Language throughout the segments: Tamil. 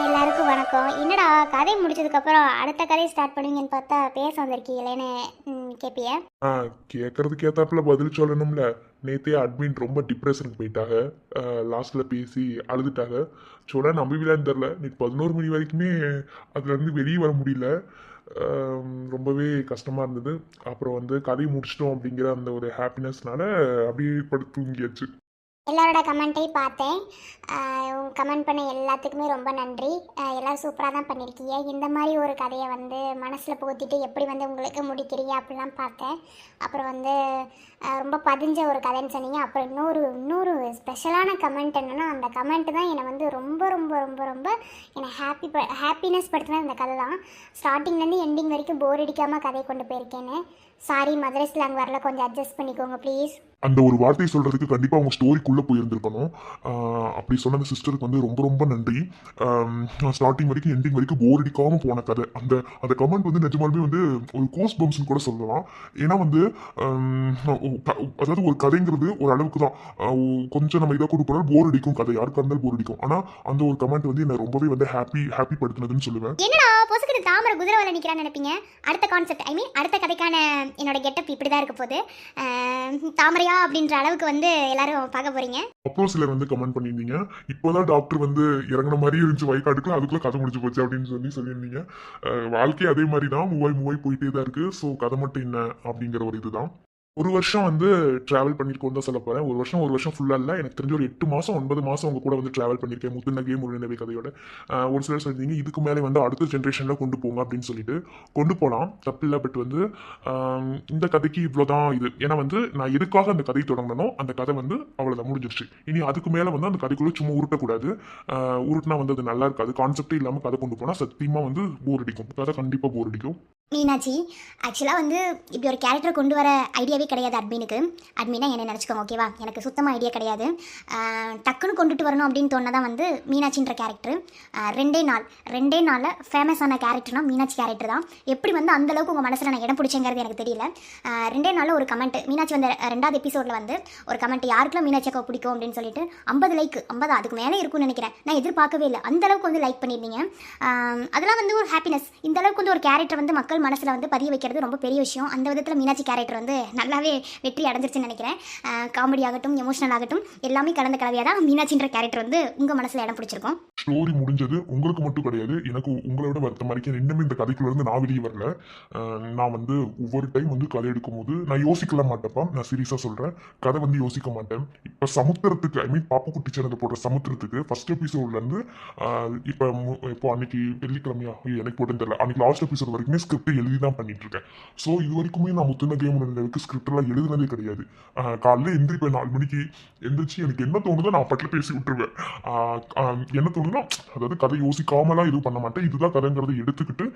எல்லாருக்கும் வணக்கம். என்னடா கதை முடிச்சதுக்கப்புறம் அடுத்த கதை ஸ்டார்ட் பண்ணுவீங்கன்னு பார்த்தா பேச வந்திருக்கீங்களேன்னு ம், கேப்பிய? ஆ கேட்கறதுக்கு ஏத்தாப்புல பதில் சொல்லணும்ல. நேத்தே அட்மின் ரொம்ப டிப்ரெஷனுக்கு போயிட்டாங்க. லாஸ்ட்ல பேசி அழுதுட்டாங்க. சொல்ல நம்பவிலான்னு தெரில நீ பதினோரு மணி வரைக்குமே அதுலேருந்து வெளியே வர முடியல. ரொம்பவே கஷ்டமாக இருந்தது. அப்புறம் வந்து கதை முடிச்சிட்டோம் அப்படிங்கிற அந்த ஒரு ஹாப்பினஸ்னால அப்படியே படுத்து தூங்கியாச்சு. எல்லாரோட கமெண்ட்டையும் பார்த்தேன். கமெண்ட் பண்ண எல்லாத்துக்குமே ரொம்ப நன்றி. எல்லோரும் சூப்பராக தான் பண்ணியிருக்கீங்க இந்த மாதிரி ஒரு கதையை வந்து மனசில் புகுத்திட்டு எப்படி வந்து உங்களுக்கு முடிக்கிறீங்க அப்படிலாம் பார்த்தேன். அப்புறம் வந்து ரொம்ப பதிஞ்ச ஒரு கதைன்னு சொன்னீங்க. அப்புறம் இன்னொரு இன்னொரு ஸ்பெஷலான கமெண்ட் என்னென்னா அந்த கமெண்ட் தான் என்னை வந்து ரொம்ப ரொம்ப ரொம்ப ரொம்ப என்னை ஹாப்பி ப ஹாப்பினஸ் படுத்தின இந்த கதை தான். ஸ்டார்டிங்லேருந்து எண்டிங் வரைக்கும் போர் அடிக்காமல் கதை கொண்டு போயிருக்கேன்னு. சாரி மதுரை ஸ்லாங் வரல கொஞ்சம் அட்ஜஸ்ட் பண்ணிக்கோங்க ப்ளீஸ் அந்த ஒரு வார்த்தை சொல்கிறதுக்கு கண்டிப்பாக உங்கள் ஸ்டோரிக்குள்ள போயிருந்திருக்கணும். அப்படி சொன்ன அந்த சிஸ்டருக்கு வந்து ரொம்ப ரொம்ப நன்றி. ஸ்டார்டிங் வரைக்கும் எண்டிங் வரைக்கும் போர் அடிக்காமல் போன கதை. அந்த அந்த கமெண்ட் வந்து நிஜமாலுமே வந்து ஒரு கோஸ் பம்ப்ஸ்னு கூட சொல்லலாம். ஏன்னா வந்து அதாவது ஒரு கதைங்கிறது ஒரு அளவுக்கு தான். கொஞ்சம் நம்ம இதாக கொண்டு போனால் போர் அடிக்கும் கதை. யாருக்கா இருந்தாலும் போர் அடிக்கும். ஆனால் அந்த ஒரு கமெண்ட் வந்து என்னை ரொம்பவே வந்து ஹாப்பி ஹாப்பி படுத்தினதுன்னு சொல்லுவேன். என்னடா பொசுக்கிட்டு தாமரை குதிரை வலை நிற்கிறான்னு நினைப்பீங்க? அடுத்த கான்செப்ட் ஐ மீன் அடுத்த கதைக்கான என்னோட கெட்டப் இப்படி தான் இருக்க போகுது. தாமரையா அப்படின்ற அளவுக்கு வந்து எல்லாரும் பார்க்க போறீங்க? அப்புறம் சிலர் வந்து கமெண்ட் பண்ணியிருந்தீங்க. இப்போதான் டாக்டர் வந்து இறங்குன மாதிரி இருந்துச்சு வயக்காட்டுக்குள்ள அதுக்குள்ள கதை முடிஞ்சு போச்சு அப்படின்னு சொல்லி சொல்லியிருந்தீங்க. வாழ்க்கை அதே மாதிரி தான் மூவாய் மூவாய் போயிட்டே தான் இருக்கு. ஸோ கதை மட்டும் என்ன அப்படிங்கிற ஒரு இதுதான். ஒரு வருஷம் வந்து டிராவல் பண்ணியிருக்கோம் தான் சொல்ல போகிறேன் ஒரு வருஷம் ஒரு வருஷம் ஃபுல்லாக இல்லை. எனக்கு தெரிஞ்ச ஒரு எட்டு மாதம் ஒன்பது மாதம் அவங்க கூட வந்து ட்ராவல் பண்ணியிருக்கேன் முத்துநகை முருகனவை கதையோட. ஒரு சிலர் சொல்லியிருந்தீங்க இதுக்கு மேலே வந்து அடுத்த ஜென்ரேஷனில் கொண்டு போங்க அப்படின்னு சொல்லிட்டு. கொண்டு போகலாம் தப்பு இல்லை பட் வந்து இந்த கதைக்கு இவ்வளோ தான் இது. ஏன்னா வந்து நான் எதுக்காக அந்த கதை தொடங்கணும் அந்த கதை வந்து அவ்வளோதான் முடிஞ்சிருச்சு. இனி அதுக்கு மேலே வந்து அந்த கதைக்குள்ளே சும்மா உருட்டக்கூடாது. உருட்டினா வந்து அது நல்லா இருக்காது. கான்செப்டே இல்லாமல் கதை கொண்டு போனால் சத்தியமாக வந்து போர் அடிக்கும். கதை கண்டிப்பாக போர் அடிக்கும். மீனாட்சி ஆக்சுவலாக வந்து இப்படி ஒரு கேரக்டர் கொண்டு வர ஐடியாவே கிடையாது அட்மினுக்கு அட்மினா என்ன நினச்சிக்கோங்க ஓகேவா எனக்கு சுத்தமாக ஐடியா கிடையாது. டக்குன்னு கொண்டுட்டு வரணும் அப்படின்னு தோணதான் வந்து மீனாட்சின்ற கேரக்டர் ரெண்டே நாள். ரெண்டே நாளில் ஃபேமஸான கேரக்டர்னா மீனாட்சி கேரக்டர் தான். எப்படி வந்து அந்த அளவுக்கு உங்கள் மனசில் நான் இடம் பிடிச்சேங்கிறது எனக்கு தெரியல. ரெண்டே நாளில் ஒரு கமெண்ட் மீனாட்சி வந்த ரெண்டாவது எபிசோடில் வந்து ஒரு கமெண்ட் யாருக்கெல்லாம் மீனாட்சி அக்கா பிடிக்கும்? அப்படின்னு சொல்லிட்டு ஐம்பது லைக் ஐம்பது அதுக்கு மேலே இருக்கும்னு நினைக்கிறேன். நான் எதிர்பார்க்கவே இல்லை. அந்த அளவுக்கு வந்து லைக் பண்ணியிருந்தீங்க. அதெல்லாம் வந்து ஒரு ஹாப்பினஸ் இந்த அளவுக்கு வந்து ஒரு கேரக்டர் வந்து மக்கள் மனசில் வந்து பதிய வைக்கிறது ரொம்ப பெரிய விஷயம். அந்த விதத்தில் மீனாட்சி கேரக்டர் வந்து நல்லாவே வெற்றி அடைஞ்சிருச்சுன்னு நினைக்கிறேன். காமெடி ஆகட்டும் எமோஷனல் ஆகட்டும் எல்லாமே கலந்த கலவையாக தான் மீனாட்சின்ற கேரக்டர் வந்து உங்கள் மனசில் இடம் பிடிச்சிருக்கும். ஸ்டோரி முடிஞ்சது. உங்களுக்கு மட்டும் கிடையாது. எனக்கு உங்களை விட வருத்தம் வரைக்கும் இன்னுமே இந்த கதைக்குள்ளேருந்து நான் வெளியே வரல. நான் வந்து ஒவ்வொரு டைம் வந்து கதை எடுக்கும்போது நான் யோசிக்கல மாட்டேப்பா. நான் சீரியஸாக சொல்கிறேன் கதை வந்து யோசிக்க மாட்டேன். இப்போ சமுத்திரத்துக்கு ஐ மீன் பாப்பு குட்டி சேனல் போடுற சமுத்திரத்துக்கு ஃபர்ஸ்ட் எபிசோட்லேருந்து இப்போ இப்போ அன்னைக்கு வெள்ளிக்கிழமையா? எனக்கு போட்டு தெரியல. அன்னைக்கு லாஸ்ட் எபிசோட் வரைக்குமே ஸ்கிரிப்ட் எழுதி தான் பண்ணிட்டு இருக்கேன் ஸோ இது வரைக்குமே நான் முத்துன கேம் அளவுக்கு ஸ்கிரிப்ட் எல்லாம் எழுதுனதே கிடையாது. ஆஹ் எந்திரிப்பேன் நாலு மணிக்கு. எந்திரிச்சு எனக்கு என்ன தோணுதோ நான் பட்டில் பேசி விட்டுருவேன். என்ன தோணுதுன்னா அதாவது கதை யோசிக்காமலாம் எதுவும் பண்ண மாட்டேன். இதுதான் கதைங்கிறத எடுத்துக்கிட்டு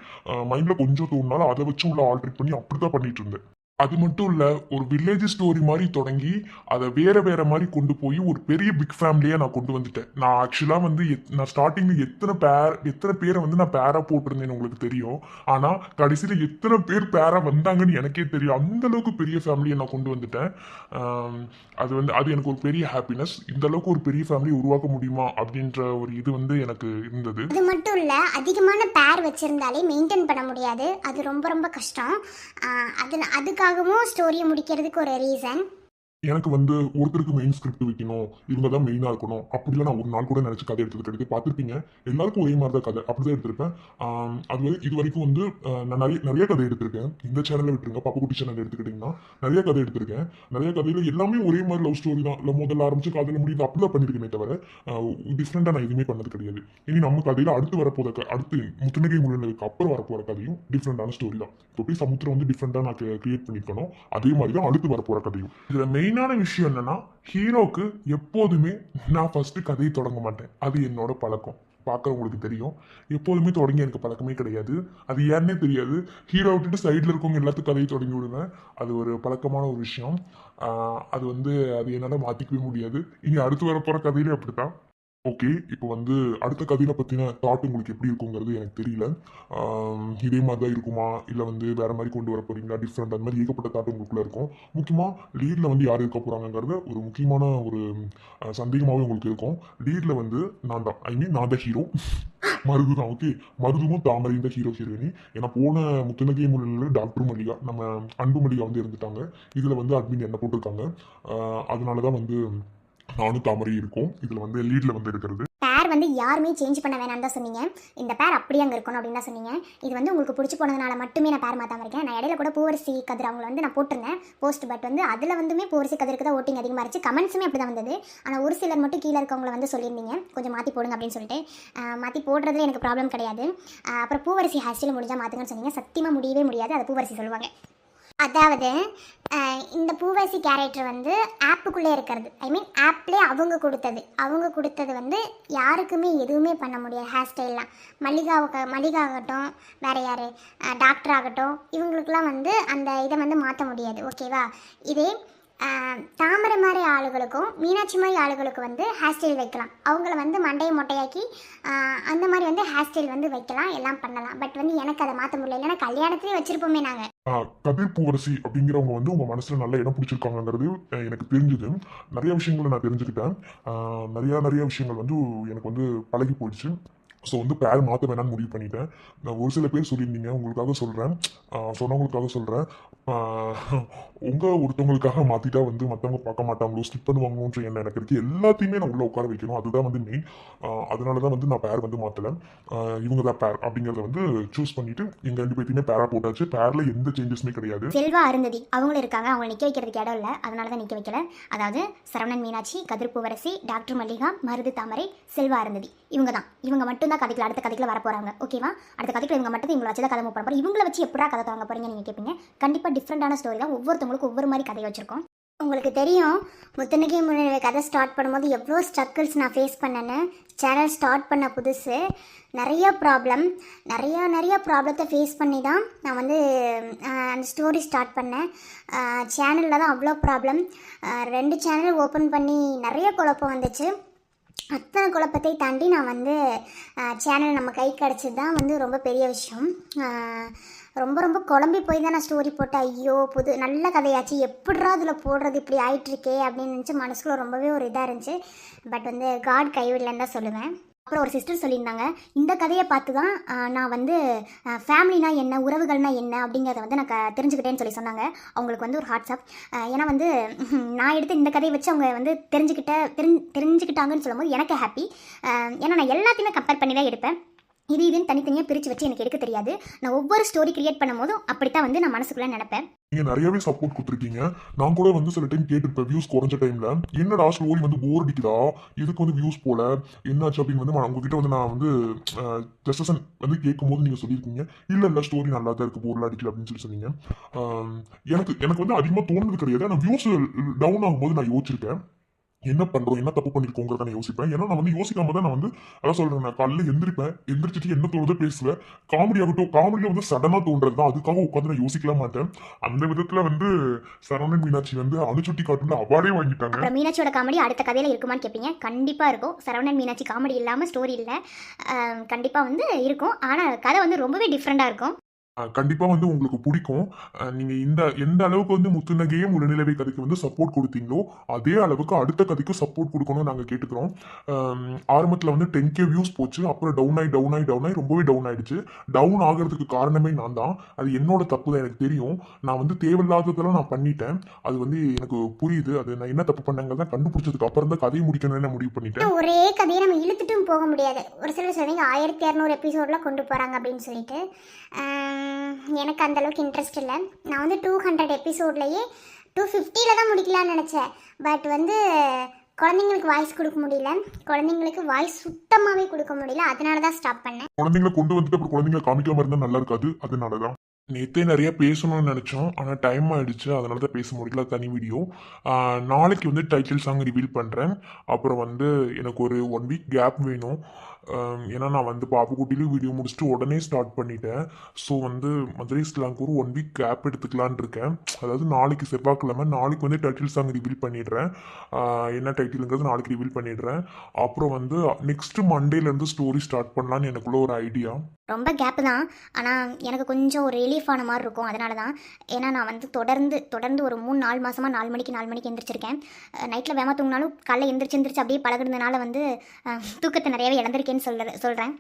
மைண்ட்ல கொஞ்சம் தோணுனாலும் அதை வச்சு உள்ள ஆல்ட்ரேட் பண்ணி அப்படிதான் பண்ணிட்டு இருந்தேன். அது மட்டும் இல்ல ஒரு வில்லேஜ் ஸ்டோரி மாதிரி தொடங்கி அதை வேற வேற மாதிரி கொண்டு போய் ஒரு பெரிய பிக் ஃபேமிலியா நான் கொண்டு வந்துட்டேன். நான் ஆக்சுவலா வந்து எத்- நான் ஸ்டார்டிங்ல எத்தனை பேர் எத்தனை பேரை வந்து நான் பேரா போட்டிருந்தேன்னு உங்களுக்கு தெரியும். ஆனா கடைசியில எத்தனை பேர் பேரா வந்தாங்கன்னு எனக்கே தெரியும். அந்த அளவுக்கு பெரிய ஃபேமிலியை நான் கொண்டு வந்துட்டேன். அது வந்து அது எனக்கு ஒரு பெரிய ஹாப்பினஸ் இந்த அளவுக்கு ஒரு பெரிய ஃபேமிலி உருவாக்க முடியுமா அப்படின்ற ஒரு இது வந்து எனக்கு இருந்தது. அது மட்டும் இல்லை அதிகமான பேர் வச்சிருந்தாலே மெயின்டைன் பண்ண முடியாது. அது ரொம்ப ரொம்ப கஷ்டம். அதுக்காக அதுக்காகவும் ஸ்டோரியை முடிக்கிறதுக்கு ஒரு ரீசன் எனக்கு வந்து ஒருத்தருக்கு மெயின் ஸ்கிரிப்ட் வைக்கணும் இவங்க தான் மெயினாக இருக்கணும். அப்படிலாம் நான் ஒரு நாள் கூட நினச்சி கதை எடுத்தது கிடையாது. பார்த்துருப்பீங்க. எல்லாருக்கும் ஒரே மாதிரி தான் கதை அப்படி தான் எடுத்திருப்பேன் அது வந்து இது வரைக்கும் வந்து நான் நிறைய நிறைய கதை எடுத்திருக்கேன். இந்த சேனலில் விட்டுருங்க பாப்பா குட்டி சேனல் எடுத்துக்கிட்டிங்கன்னா. நிறைய கதை எடுத்திருக்கேன். நிறைய கதையில் எல்லாமே ஒரே மாதிரி லவ் ஸ்டோரி தான். இல்லை முதல்ல ஆரம்பிச்சு கதையில் முடியுது அப்படி தான் பண்ணியிருக்கேனே தவிர டிஃப்ரெண்ட்டாக நான் எதுவுமே பண்ணது கிடையாது. இனி நம்ம கதையில் அடுத்து வரப்போகிற அடுத்து முத்துநகை முழுநகைக்கு அப்புறம் வரப்போகிற கதையும் டிஃப்ரெண்டான ஸ்டோரி தான். இப்போ போய் சமுத்திரம் வந்து டிஃப்ரெண்ட்டாக நான் கிரியேட் பண்ணியிருக்கணும் அதே மாதிரி தான் அடுத்து வரப்போகிற கதையும். இதில் மெயினான விஷயம் என்னன்னா ஹீரோக்கு எப்போதுமே நான் ஃபர்ஸ்ட் கதையை தொடங்க மாட்டேன். அது என்னோட பழக்கம். பார்க்குறவங்களுக்கு தெரியும். எப்போதுமே தொடங்கி எனக்கு பழக்கமே கிடையாது. அது ஏன்னே தெரியாது. ஹீரோ விட்டுட்டு சைடில் இருக்கவங்க எல்லாத்துக்கும் கதையை தொடங்கி விடுவேன். அது ஒரு பழக்கமான ஒரு விஷயம். அது வந்து அது என்னால் மாற்றிக்கவே முடியாது. இனி அடுத்து வர போகிற கதையிலே அப்படித்தான். ஓகே இப்போ வந்து அடுத்த கதையில பற்றின தாட் உங்களுக்கு எப்படி இருக்குங்கிறது எனக்கு தெரியல. இதே மாதிரி தான் இருக்குமா? இல்லை வந்து வேறு மாதிரி கொண்டு வர போகிறீங்களா டிஃப்ரெண்ட் அந்த மாதிரி ஏகப்பட்ட தாட் உங்களுக்குள்ள இருக்கும். முக்கியமாக லீடில் வந்து யார் இருக்க போகிறாங்கங்கிறது ஒரு முக்கியமான ஒரு சந்தேகமாகவே உங்களுக்கு இருக்கும். லீடில் வந்து நான் தான். ஐ மீன் நான் தான் ஹீரோ மருது தான் ஓகே மருதுவும் தாமரையும் தான் ஹீரோ ஹீரோயினி ஏன்னா போன முத்தனகை முறையில் டாக்டர் மல்லிகா நம்ம அன்பு மல்லிகா வந்து இருந்துட்டாங்க இதில் வந்து அட்மின் என்ன போட்டிருக்காங்க? அதனால தான் வந்து நானும் தாமரை இருக்கும். இதில் வந்து லீடில் வந்து இருக்கிறது. பேர் வந்து யாருமே சேஞ்ச் பண்ண வேணாம்னு தான் சொன்னீங்க. இந்த பேர் அப்படியே அங்கே இருக்கணும் அப்படின்னு தான் சொன்னீங்க. இது வந்து உங்களுக்கு பிடிச்சி போனதுனால மட்டுமே நான் பேர் மாற்றாம இருக்கேன். நான் இடையில கூட பூவரசி கதிர் அவங்கள வந்து நான் போட்டிருந்தேன். போஸ்ட் பட் வந்து அதில் வந்துமே பூவரசி கதிருக்கு தான் ஓட்டிங் அதிகமாக இருந்துச்சு. கமெண்ட்ஸுமே அப்படி தான் வந்தது. ஆனால் ஒரு சிலர் மட்டும் கீழே இருக்கவங்கள வந்து சொல்லியிருந்தீங்க. கொஞ்சம் மாற்றி போடுங்க அப்படின்னு சொல்லிட்டு. மாற்றி போடுறதுல எனக்கு ப்ராப்ளம் கிடையாது. அப்புறம் பூவரசி ஹேர் ஸ்டைல் முடிஞ்சால் மாற்றுங்கன்னு சொன்னீங்க. சத்தியமாக முடியவே முடியாது. அதை பூவரசி சொல்லுவாங்க. அதாவது இந்த பூவாசி கேரக்டர் வந்து ஆப்புக்குள்ளே இருக்கிறது. ஐ மீன் ஆப்லேயே அவங்க கொடுத்தது. அவங்க கொடுத்தது வந்து யாருக்குமே எதுவுமே பண்ண முடியாது. ஹேர் ஸ்டைல்லாம் மல்லிகாவுக்கு மல்லிகா ஆகட்டும் யார் டாக்டர் ஆகட்டும் இவங்களுக்கெல்லாம் வந்து அந்த இதை வந்து மாற்ற முடியாது. ஓகேவா இதே தாமரை மாதிரி ஆளுகளுக்கும் மீனாட்சி மாதிரி ஆளுகளுக்கு வந்து ஹேர் ஸ்டைல் வைக்கலாம். அவங்கள வந்து மண்டையை மொட்டையாக்கி அந்த மாதிரி வந்து ஹேர் ஸ்டைல் வந்து வைக்கலாம். எல்லாம் பண்ணலாம். பட் வந்து எனக்கு அதை மாற்ற முடியல. ஏன்னா கல்யாணத்துலேயே வச்சுருப்போமே நாங்கள் ஆஹ் பூவரசி அப்படிங்கிறவங்க வந்து உங்கள் மனசில் நல்ல இடம் பிடிச்சிருக்காங்கங்கிறது எனக்கு தெரிஞ்சுது. நிறைய விஷயங்களை நான் தெரிஞ்சுக்கிட்டேன். நிறையா நிறைய நிறைய விஷயங்கள் வந்து எனக்கு வந்து பழகி போயிடுச்சு. ஸோ வந்து பேர் மாற்ற வேணாம்னு முடிவு பண்ணிட்டேன். நான் ஒரு சில பேர் சொல்லியிருந்தீங்க உங்களுக்காக சொல்கிறேன் சொன்னவங்களுக்காக சொல்கிறேன் உங்கள் ஒருத்தவங்களுக்காக மாற்றிட்டா வந்து மற்றவங்க பார்க்க மாட்டாங்களோ ஸ்கிப் பண்ணுவாங்களோன்ற எண்ணம் எனக்கு இருக்குது எல்லாத்தையுமே நான் உள்ளே உட்கார வைக்கணும். அதுதான் வந்து மெயின் அதனால தான் வந்து நான் பேர் வந்து மாற்றலை இவங்க தான் பேர் அப்படிங்கிறத வந்து சூஸ் பண்ணிவிட்டு எங்கள் ரெண்டு பேர்த்தையுமே பேராக போட்டாச்சு. பேரில் எந்த சேஞ்சஸுமே கிடையாது. செல்வா அருந்ததி அவங்களும் இருக்காங்க. அவங்க நிற்க வைக்கிறதுக்கு இடம் இல்லை. அதனால தான் நிற்க வைக்கல. அதாவது சரவணன் மீனாட்சி கதிர்பூவரசி டாக்டர் மல்லிகா மருது தாமரை செல்வா அருந்ததி. இவங்க தான். இவங்க மட்டும் தான் கதைக்குள்ள அடுத்த கதைக்குள்ள வர போறாங்க ஓகேவா அடுத்த கதைக்கு இவங்க மட்டும் இவங்களை வச்சு தான் கதை மூவ் பண்ண இவங்களை வச்சு எப்படா கதை தாங்க போறீங்க நீங்க கேட்பீங்க கண்டிப்பா டிஃப்ரெண்டான ஸ்டோரி தான். ஒவ்வொருத்தவங்களுக்கும் ஒவ்வொரு மாதிரி கதை வச்சிருக்கோம். உங்களுக்கு தெரியும் முத்தனகை முன்னாடி கதை ஸ்டார்ட் பண்ணும்போது எவ்வளோ ஸ்ட்ரகிள்ஸ் நான் ஃபேஸ் பண்ணேன்னு. சேனல் ஸ்டார்ட் பண்ண புதுசு. நிறைய ப்ராப்ளம் நிறையா நிறைய ப்ராப்ளத்தை ஃபேஸ் பண்ணி தான் நான் வந்து அந்த ஸ்டோரி ஸ்டார்ட் பண்ணேன். சேனலில் தான் அவ்வளோ ப்ராப்ளம் ரெண்டு சேனல் ஓப்பன் பண்ணி நிறைய குழப்பம் வந்துச்சு. அத்தனை குழப்பத்தை தாண்டி நான் வந்து சேனல் நம்ம கை கிடச்சது தான் வந்து ரொம்ப பெரிய விஷயம். ரொம்ப ரொம்ப குழம்பி போய் தான் நான் ஸ்டோரி போட்டேன். ஐயோ புது நல்ல கதையாச்சு. எப்படிரா அதில் போடுறது இப்படி ஆகிட்டுருக்கே அப்படின்னு நினச்சி மனசுக்குள்ள ரொம்பவே ஒரு இதாக இருந்துச்சு. பட் வந்து காட் கைவிடலன்னு தான் சொல்லுவேன். அப்புறம் ஒரு சிஸ்டர் சொல்லியிருந்தாங்க இந்த கதையை பார்த்து தான் நான் வந்து ஃபேமிலினா என்ன உறவுகள்னா என்ன அப்படிங்கிறத வந்து நான் க தெரிஞ்சுக்கிட்டேன்னு சொல்லி சொன்னாங்க. அவங்களுக்கு வந்து ஒரு ஹாட்ஸ்அப் ஏன்னா வந்து நான் எடுத்த இந்த கதையை வச்சு அவங்க வந்து தெரிஞ்சுக்கிட்ட தெரிஞ்சு தெரிஞ்சுக்கிட்டாங்கன்னு சொல்லும்போது எனக்கு ஹாப்பி ஏன்னா நான் எல்லாத்தையுமே கம்பேர் பண்ணி தான் எடுப்பேன். இது இதுன்னு தனித்தனியாக பிரித்து வச்சு எனக்கு எடுக்க தெரியாது. நான் ஒவ்வொரு ஸ்டோரி கிரியேட் பண்ணும் போதும் அப்படித்தான் வந்து நான் மனசுக்குள்ளே நினைப்பேன். நீங்க நிறையவே சப்போர்ட் கொடுத்துருக்கீங்க. நான் கூட வந்து சில டைம் கேட்டிருப்பேன் வியூஸ் குறைஞ்ச டைம்ல என்னடா ஸ்டோரி வந்து போர் அடிக்குதா? இதுக்கு வந்து வியூஸ் போல. என்னாச்சு அப்படின்னு வந்து நான் உங்ககிட்ட வந்து நான் வந்து ஜஸ்டசன் வந்து கேட்கும் போது நீங்க சொல்லியிருக்கீங்க. இல்ல இல்ல ஸ்டோரி நல்லா தான் இருக்கு போர்ல அடிக்கல அப்படின்னு சொல்லி சொன்னீங்க. எனக்கு எனக்கு வந்து அதிகமா தோணுது கிடையாது. ஆனால் வியூஸ் டவுன் ஆகும்போது நான் யோசிச்சிருக்கேன். என்ன பண்றோம்? என்ன தப்பு பண்ணிருக்கோங்கிறத நான் யோசிப்பேன். ஏன்னா நான் வந்து யோசிக்காம தான் நான் வந்து அதான் சொல்றேன். நான் காலையில் எந்திரிப்பேன். எந்திரிச்சிட்டு என்ன தோணுதோ பேசுவேன். காமெடி ஆகட்டும். காமெடியில வந்து சடனா தோன்றது தான். அதுக்காக உட்காந்து நான் யோசிக்கல மாட்டேன். அந்த விதத்துல வந்து சரவணன் மீனாட்சி வந்து அணுச்சுட்டி காட்டுல அவார்டே வாங்கிட்டாங்க. அப்புறம் மீனாட்சியோட காமெடி அடுத்த கதையில் இருக்குமான்னு கேட்பீங்க கண்டிப்பாக இருக்கும். சரவணன் மீனாட்சி காமெடி இல்லாமல் ஸ்டோரி இல்லை. கண்டிப்பாக வந்து இருக்கும். ஆனால் கதை வந்து ரொம்பவே டிஃப்ரெண்டாக இருக்கும். கண்டிப்பாக வந்து உங்களுக்கு பிடிக்கும். நீங்கள் இந்த எந்த அளவுக்கு வந்து முத்துநகையும் உடல்நிலவை கதைக்கு வந்து சப்போர்ட் கொடுத்தீங்களோ அதே அளவுக்கு அடுத்த கதைக்கும் சப்போர்ட் கொடுக்கணும்னு நாங்கள் கேட்டுக்கிறோம். ஆரம்பத்தில் வந்து டென் கே வியூஸ் போச்சு அப்புறம் டவுன் ஆகி டவுன் ஆகி டவுன் ஆகி ரொம்பவே டவுன் ஆகிடுச்சு டவுன் ஆகிறதுக்கு காரணமே நான் தான். அது என்னோட தப்பு தான் எனக்கு தெரியும். நான் வந்து தேவையில்லாததெல்லாம் நான் பண்ணிட்டேன். அது வந்து எனக்கு புரியுது. அது நான் என்ன தப்பு பண்ணேங்கிறத கண்டுபிடிச்சதுக்கு அப்புறம் தான் கதையை முடிக்கணும்னு நான் முடிவு பண்ணிட்டேன். ஒரே கதையை நம்ம இழுத்துட்டும் போக முடியாது. ஒரு சிலர் சொன்னீங்க ஆயிரத்தி இரநூறு எபிசோடில் கொண்டு போகிறாங்க அப்படின்னு சொல்லிட்டு. எனக்கு அந்தளவுக்கு இன்ட்ரெஸ்ட் இல்லை. நான் வந்து டூ ஹண்ட்ரட் எபிசோட்லேயே டூ ஃபிஃப்டியில் தான் முடிக்கலான்னு நினச்சேன். பட் வந்து குழந்தைங்களுக்கு வாய்ஸ் கொடுக்க முடியல. குழந்தைங்களுக்கு வாய்ஸ் சுத்தமாகவே கொடுக்க முடியல. அதனால தான் ஸ்டாப் பண்ணேன். குழந்தைங்களை கொண்டு வந்துட்டு அப்புறம் குழந்தைங்களை காமிக்காம இருந்தால் நல்லா இருக்காது. அதனாலதான். நேற்றே நிறைய பேசணும்னு நினச்சோம். ஆனால் டைம் ஆகிடுச்சு அதனால தான் பேச முடியல. தனி வீடியோ நாளைக்கு வந்து டைட்டில் சாங் ரிவீல் பண்ணுறேன் அப்புறம் வந்து எனக்கு ஒரு ஒன் வீக் கேப் வேணும். ஏன்னா நான் வந்து பாப்புக்குட்டிலையும் வீடியோ முடிச்சுட்டு உடனே ஸ்டார்ட் பண்ணிட்டேன். ஸோ வந்து மதுரை ஸ்லாங்க் ஒரு ஒன் வீக் கேப் எடுத்துக்கலான்னு இருக்கேன். அதாவது நாளைக்கு செவ்வாய்க்கிழமை நாளைக்கு வந்து டைட்டில் சாங் ரிவீல் பண்ணிடுறேன். என்ன டைட்டிலுங்கிறது நாளைக்கு ரிவீல் பண்ணிடுறேன். அப்புறம் வந்து நெக்ஸ்ட் மண்டேலேருந்து ஸ்டோரி ஸ்டார்ட் பண்ணலான்னு எனக்குள்ள ஒரு ஐடியா ரொம்ப கேப்பு தான். ஆனால் எனக்கு கொஞ்சம் ஒரு ரிலீஃப் ஆன மாதிரி இருக்கும். அதனால தான் ஏன்னா நான் வந்து தொடர்ந்து தொடர்ந்து ஒரு மூணு நாலு மாதமாக நாலு மணிக்கு நாலு மணிக்கு எந்திரிச்சிருக்கேன். நைட்டில் வேமா தூங்கினாலும் காலைல எந்திரிச்சு எந்திரிச்சு அப்படியே பழகுனதுனால வந்து தூக்கத்தை நிறையவே இழந்திருக்கேன்னு சொல்ற சொல்கிறேன்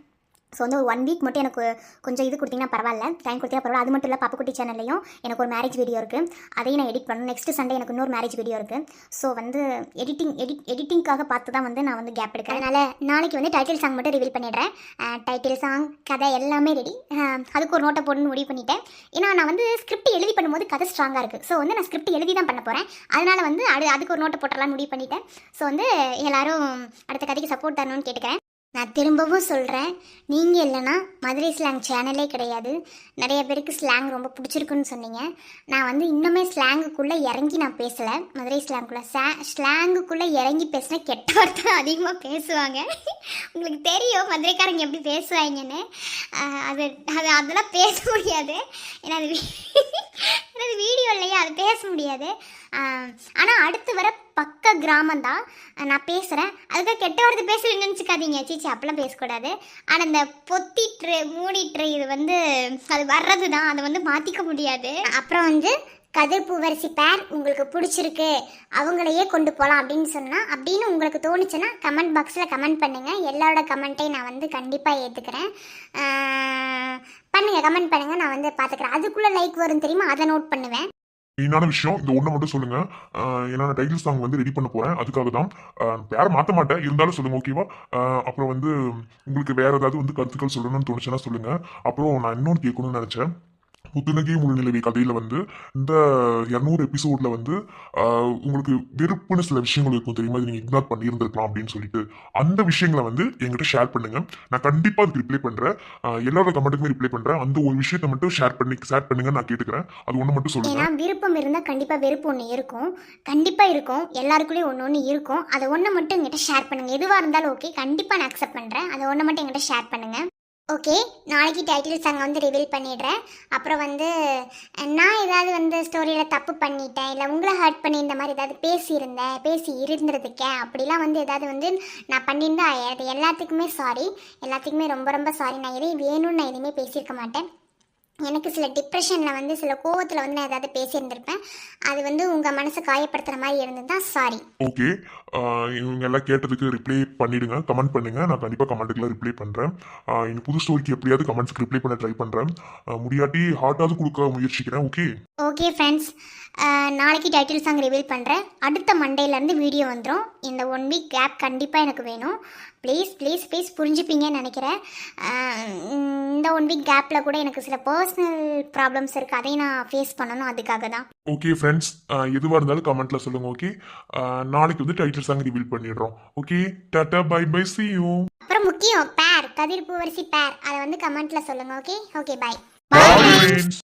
ஸோ வந்து ஒரு ஒன் வீக் மட்டும் எனக்கு கொஞ்சம் இது கொடுத்தீங்கன்னா பரவாயில்ல. டைம் கொடுத்தீங்கன்னா பரவாயில்ல. அது மட்டும் இல்லை பாப்புக்குட்டி சேனல்லையும் எனக்கு ஒரு மேரேஜ் வீடியோ இருக்குது அதையும் நான் எடிட் பண்ணணும். நெக்ஸ்ட் சண்டே எனக்கு இன்னொரு மேரேஜ் வீடியோ இருக்குது ஸோ வந்து எடிட்டிங் எடிட் எடிட்டிங்காக பார்த்து தான் வந்து நான் வந்து கேப் எடுக்கிறேன். அதனால் நாளைக்கு வந்து டைட்டில் சாங் மட்டும் ரிவீல் பண்ணிடுறேன். டைட்டில் சாங் கதை எல்லாமே ரெடி அதுக்கு ஒரு நோட்டை போடணும்னு முடிவு பண்ணிட்டேன். ஏன்னா நான் வந்து ஸ்கிரிப்ட் எழுதி பண்ணும்போது கதை ஸ்ட்ராங்காக இருக்குது ஸோ வந்து நான் ஸ்கிரிப்ட் எழுதி தான் பண்ண போகிறேன் அதனால் வந்து அது அதுக்கு ஒரு நோட்டை போட்டுடலாம்னு முடிவு பண்ணிட்டேன். ஸோ வந்து எல்லோரும் அடுத்த கதைக்கு சப்போர்ட் தரணும்னு கேட்டுக்கிறேன். நான் திரும்பவும் சொல்கிறேன் நீங்கள் இல்லைன்னா மதுரை ஸ்லாங் சேனலே கிடையாது. நிறைய பேருக்கு ஸ்லாங் ரொம்ப பிடிச்சிருக்குன்னு சொன்னீங்க. நான் வந்து இன்னுமே ஸ்லாங்குக்குள்ளே இறங்கி நான் பேசலை. மதுரை ஸ்லாங்குக்குள்ளே ஸ்லா ஸ்லாங்குக்குள்ளே இறங்கி பேசினா கெட்ட வார்த்தை அதிகமாக பேசுவாங்க. உங்களுக்கு தெரியும் மதுரைக்காரங்க எப்படி பேசுவாங்கன்னு. அது அது அதெல்லாம் பேச முடியாது. ஏன்னா அது ஏன்னா அது வீடியோ இல்லையா? அது பேச முடியாது. ஆனால் அடுத்து வர பக்க கிராமம் தான் நான் பேசுகிறேன் அதுக்காக கெட்ட வார்த்தை பேசுறேன்னு நினச்சிக்காதீங்க. சீச்சி அப்பெல்லாம் பேசக்கூடாது. ஆனால் இந்த பொத்திட்டு மூடிட்டு இது வந்து அது வர்றது தான் அதை வந்து மாற்றிக்க முடியாது. அப்புறம் வந்து கதிர் பூவரசி பேர் உங்களுக்கு பிடிச்சிருக்கு. அவங்களையே கொண்டு போகலாம் அப்படின்னு சொன்னால் அப்படின்னு உங்களுக்கு தோணுச்சுன்னா கமெண்ட் பாக்ஸில் கமெண்ட் பண்ணுங்கள் எல்லாரோட கமெண்ட்டையும் நான் வந்து கண்டிப்பாக ஏற்றுக்கிறேன் பண்ணுங்கள் கமெண்ட் பண்ணுங்கள் நான் வந்து பார்த்துக்கிறேன் அதுக்குள்ளே லைக் வரும் தெரியுமா? அதை நோட் பண்ணுவேன். மெயினான விஷயம் இந்த ஒன்று மட்டும் சொல்லுங்க. என்னென்ன ஏன்னா நான் டைட்டில் சாங் வந்து ரெடி பண்ண போறேன். அதுக்காக தான் பேரை மாற்ற மாட்டேன். இருந்தாலும் சொல்லுங்க ஓகேவா அப்புறம் வந்து உங்களுக்கு வேற ஏதாவது வந்து கருத்துக்கள் சொல்லணும்னு தோணுச்சுன்னா சொல்லுங்க. அப்புறம் நான் இன்னொன்று கேட்கணும்னு நினைச்சேன். புத்துணகி முழுநிலவி கதையில் வந்து இந்த இரநூறு எபிசோடில் வந்து உங்களுக்கு வெறுப்புன்னு சில விஷயங்கள் இருக்கும் தெரியுமா? நீங்கள் இக்னோர் பண்ணியிருந்திருக்கலாம் அப்படின்னு சொல்லிட்டு. அந்த விஷயங்களை வந்து என்கிட்ட ஷேர் பண்ணுங்கள் நான் கண்டிப்பாக அதுக்கு ரிப்ளை பண்ணுறேன் எல்லாரும் எல்லாரோட கமெண்ட்டுக்குமே ரிப்ளை பண்ணுறேன் அந்த ஒரு விஷயத்தை மட்டும் ஷேர் பண்ணி ஷேர் பண்ணுங்க நான் கேட்டுக்கிறேன். அது ஒன்று மட்டும் சொல்லுங்கள் ஏன்னா விருப்பம் இருந்தால் கண்டிப்பாக வெறுப்பு ஒன்று இருக்கும். கண்டிப்பாக இருக்கும். எல்லாருக்குள்ளேயும் ஒன்று ஒன்று இருக்கும். அதை ஒன்று மட்டும் எங்கிட்ட ஷேர் பண்ணுங்கள் எதுவாக இருந்தாலும் ஓகே கண்டிப்பாக நான் அக்செப்ட் பண்ணுறேன் அதை ஒன்று மட்டும் எங்கிட்ட ஷேர் பண்ணுங்கள் ஓகே நாளைக்கு டைட்டில்ஸ் அங்கே வந்து ரிவீல் பண்ணிடுறேன். அப்புறம் வந்து நான் ஏதாவது வந்து ஸ்டோரியில் தப்பு பண்ணிட்டேன் இல்லை உங்களை ஹர்ட் பண்ணி இந்த மாதிரி ஏதாவது பேசியிருந்தேன் பேசி இருந்திருக்கேன் அப்படிலாம் வந்து ஏதாவது வந்து நான் பண்ணியிருந்தா அது எல்லாத்துக்குமே சாரி எல்லாத்துக்குமே ரொம்ப ரொம்ப சாரி நான் எதையும் வேணும்னு நான் எதுவுமே பேசியிருக்க மாட்டேன். எனக்கு சில டிப்ரெஷனில் வந்து சில கோவத்தில் வந்து நான் ஏதாவது பேசியிருந்திருப்பேன். அது வந்து உங்கள் மனசை காயப்படுத்துகிற மாதிரி இருந்ததுதான் சாரி ஓகே இவங்க எல்லாம் கேட்டதுக்கு ரிப்ளை பண்ணிடுங்க. கமெண்ட் பண்ணுங்க. நான் கண்டிப்பாக கமெண்ட்டுக்குலாம் ரிப்ளை பண்ணுறேன் இந்த புது ஸ்டோரிக்கு எப்படியாவது கமெண்ட்ஸ்க்கு ரிப்ளை பண்ண ட்ரை பண்ணுறேன் முடியாட்டி ஹார்ட்டாவது கொடுக்க முயற்சிக்கிறேன். ஓகே ஓகே ஃப்ரெண்ட்ஸ் நாளைக்கு டைட்டில் சாங் ரிவீல் பண்ணுறேன் அடுத்த மண்டேலேருந்து வீடியோ வந்துடும் இந்த ஒன் வீக் கேப் கண்டிப்பாக எனக்கு வேணும். ப்ளீஸ் ப்ளீஸ் ப்ளீஸ் புரிஞ்சுப்பீங்கன்னு நினைக்கிறேன். இந்த ஒன் வீக் கேப்பில் கூட எனக்கு சில பர்சனல் ப்ராப்ளம்ஸ் இருக்குது அதையும் நான் ஃபேஸ் பண்ணணும். அதுக்காக தான். ஓகே ஃப்ரெண்ட்ஸ் எதுவாக இருந்தாலும் கமெண்ட்ல சொல்லுங்க ஓகே நாளைக்கு வந்து டைட்டில் சாங் ரிவீல் பண்ணிடுறோம். Okay tata bye bye see you அப்புறம் முக்கியம் பேர் கதிர் பூவரிசி பேர் அதை வந்து கமெண்ட்டில் சொல்லுங்கள் ஓகே ஓகே பாய் பாய்